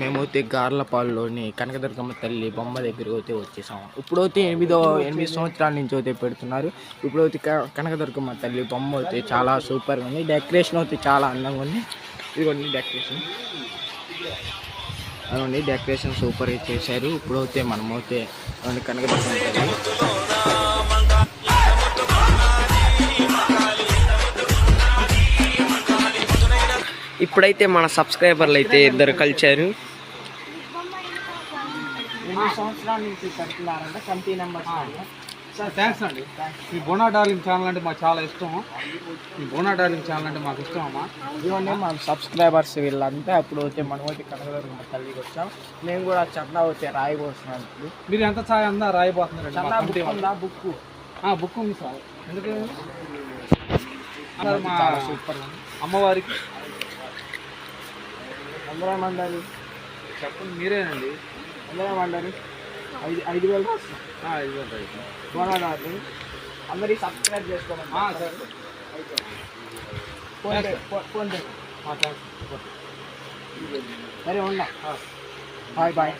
మేమైతే గార్లపాల్లోని కనకదుర్గమ్మ తల్లి బొమ్మ దగ్గరికి అయితే వచ్చేసాము. ఇప్పుడైతే ఎనిమిదో ఎనిమిది సంవత్సరాల నుంచి అయితే పెడుతున్నారు. ఇప్పుడైతే కనకదుర్గమ్మ తల్లి బొమ్మ అయితే చాలా సూపర్గా ఉంది. డెకరేషన్ అయితే చాలా అందంగా ఉంది. ఇదిగోండి డెకరేషన్. అదండి డెకరేషన్ సూపర్ చేశారు. ఇప్పుడైతే మనమైతే కనకదుర్గమ్మ తల్లి. ఇప్పుడైతే మన సబ్స్క్రైబర్లు అయితే ఇద్దరు కలిచారు సంవత్సరాల నుంచి నెంబర్స్ సార్ థ్యాంక్స్ అండి. మీ బోనా డార్లింగ్ ఛానల్ అంటే మాకు చాలా ఇష్టం మీ బోనా డార్లింగ్ ఛానల్ అంటే మాకు ఇష్టం అమ్మా. ఇవన్నీ మన సబ్స్క్రైబర్స్ వీళ్ళంతా అప్పుడు వచ్చి మనం అయితే కనకదుర్గమ్మ తల్లికి వచ్చాం. మేము కూడా చందా వచ్చే రాయిపోతున్నాం మీరు ఎంత ఛాయ్ అందా చందా కమిటీ బుక్. ఉందా? బుక్. ఆ, బుక్ ఉంది సార్. ఎందుకు? అన్నారు మా చాలా సూపర్ అమ్మవారికి అందరూ మండాలి చెప్పండి మీరేనండి? అందరూ మండాలి ఐదు ఐదు వేలు రాస్తాం ఆ, ఇదిగో రైట్. బోనాలు అందరికి సబ్స్క్రైబ్ చేసుకోమని ఆ, సార్. PhonePe PhonePe. సరే ఉండా. Bye bye.